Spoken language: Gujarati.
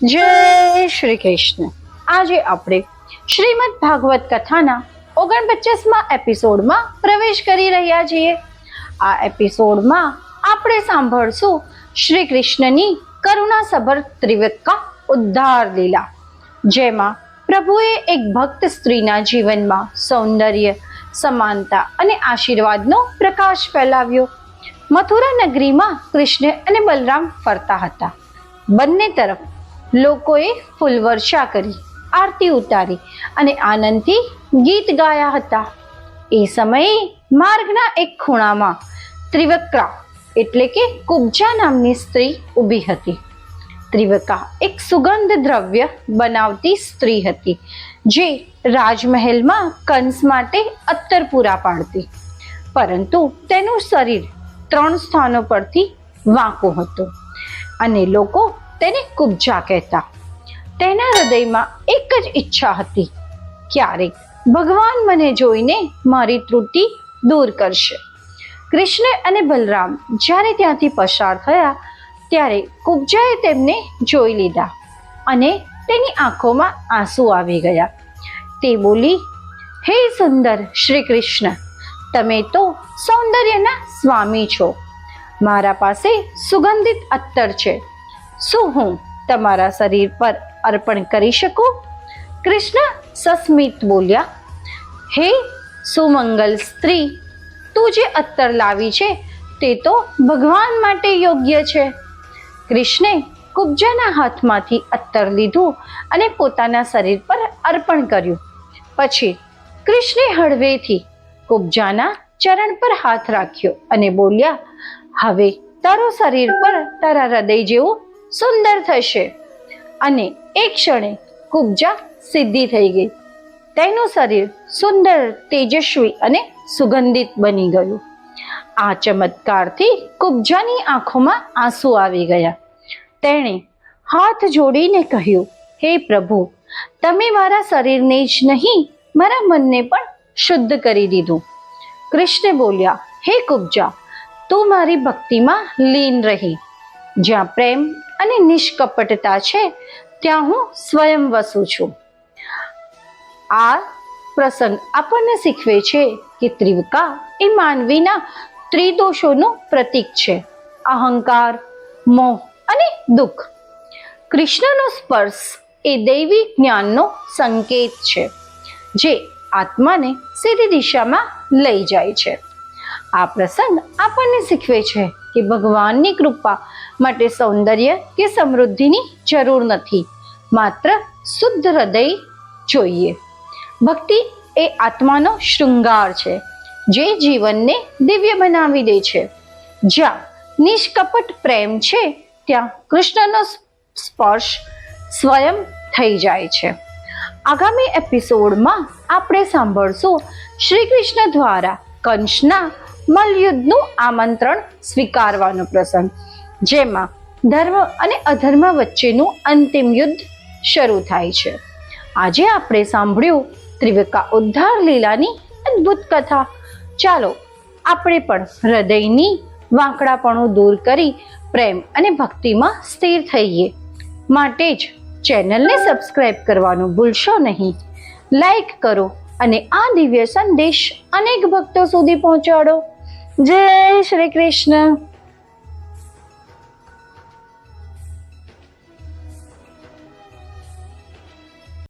જય શ્રી કૃષ્ણ. આજે આપણે શ્રીમદ ભાગવત કથાના ઓગણપચાસમાં એપિસોડમાં પ્રવેશ કરી રહ્યા છીએ. આ એપિસોડમાં આપણે સાંભળશું શ્રી કૃષ્ણની કરુણાસભર ત્રિવક્કા ઉદ્ધાર લીલા, જેમાં પ્રભુએ એક ભક્ત સ્ત્રીના જીવનમાં સૌંદર્ય, સમાનતા અને આશીર્વાદનો પ્રકાશ ફેલાવ્યો. મથુરા નગરીમાં કૃષ્ણ અને બલરામ ફરતા હતા. બંને તરફ લોકોએ ફૂલવર્ષા કરી, આરતી ઉતારી અને આનંદથી ગીત ગાયા હતા. એ સમયે માર્ગના એક ખૂણામાં ત્રિવક્રા એટલે કે કુબજા નામની સ્ત્રી ઊભી હતી. ત્રિવકા એક સુગંધ દ્રવ્ય બનાવતી સ્ત્રી હતી, જે રાજમહેલમાં કંસ માટે અત્તર પૂરા પાડતી. પરંતુ તેનું શરીર ત્રણ સ્થાનો પરથી વાંકું હતું અને લોકો તેને કુબજા કહેતા. તેના હૃદયમાં એક જ ઈચ્છા હતી. ક્યારેક ભગવાન મને જોઈને મારી ત્રુટિ દૂર કરશે. કૃષ્ણ અને બલરામ જ્યારે ત્યાંથી પસાર થયા, ત્યારે કુબજાએ તેમને જોઈ લીધા અને તેની આંખોમાં આંસુ આવી ગયા. તે બોલી, હે સુંદર શ્રી કૃષ્ણ, તમે તો સૌંદર્યના સ્વામી છો. મારા પાસે સુગંધિત અત્તર છે. શું હું તમારા શરીર પર અર્પણ કરી શકું? કૃષ્ણ સસ્મિત બોલ્યા, હે સુમંગલ સ્ત્રી, તું જે અત્તર લાવી છે તે તો ભગવાન માટે યોગ્ય છે. કૃષ્ણે કુબ્જાના હાથમાંથી અત્તર લીધું અને પોતાના શરીર પર અર્પણ કર્યું. પછી કૃષ્ણે હળવેથી કુબ્જાના ચરણ પર હાથ રાખ્યો અને બોલ્યા, હવે તારું શરીર પર તારા હૃદય જેવું સુંદર થશે. અને એક ક્ષણે કુબજા સિદ્ધિ થઈ ગઈ. તેનું શરીર સુંદર, તેજસ્વી અને સુગંધિત બની ગયું. આ ચમત્કારથી કુબજાની આંખોમાં આંસુ આવી ગયા. તેણે હાથ જોડીને કહ્યું, હે પ્રભુ, તમે મારા શરીરને જ નહીં, મારા મનને પણ શુદ્ધ કરી દીધું. કૃષ્ણ બોલ્યા, હે કુબજા, તું મારી ભક્તિમાં લીન રહી. જ્યાં પ્રેમ અને નિષ્કપટતા છે, ત્યાં હું સ્વયં વસું છું. આ પ્રસંગ આપણને શીખવે છે કે ત્રિવકા એ માનવીના ત્રિદોષોનું પ્રતીક છે. અહંકાર, મોહ અને દુઃખ. કૃષ્ણનો સ્પર્શ એ દૈવી જ્ઞાનનો સંકેત છે, જે આત્માને સીધી દિશામાં લઈ જાય છે. આ પ્રસંગ આપણને શીખવે છે કે ભગવાનની કૃપા માટે સૌંદર્ય કે સમૃદ્ધિની જરૂર નથી. માત્ર શુદ્ધ હૃદય જોઈએ. ભક્તિ એ આત્માનો શૃંગાર છે, જે જીવનને દિવ્ય બનાવી દે છે. જ્યાં નિષ્કપટ પ્રેમ છે, ત્યાં કૃષ્ણનો સ્પર્શ સ્વયં થઈ જાય છે. આગામી એપિસોડમાં આપણે સાંભળશું શ્રી કૃષ્ણ દ્વારા કંસના મલયુદ્ધનું આમંત્રણ સ્વીકારવાનો પ્રસંગ, જેમાં ધર્મ અને અધર્મ વચ્ચેનું અંતિમ યુદ્ધ શરૂ થાય છે. આજે આપણે સાંભળ્યું ત્રિવિકા ઉદ્ધાર લીલાની અદ્ભુત કથા. ચાલો, આપણે પણ હૃદયની વાંકડાપણું દૂર કરી પ્રેમ અને ભક્તિમાં સ્થિર થઈએ. માટે જ ચેનલને સબસ્ક્રાઇબ કરવાનું ભૂલશો નહીં. લાઈક કરો અને આ દિવ્ય સંદેશ અનેક ભક્તો સુધી પહોંચાડો. જય શ્રી કૃષ્ણ.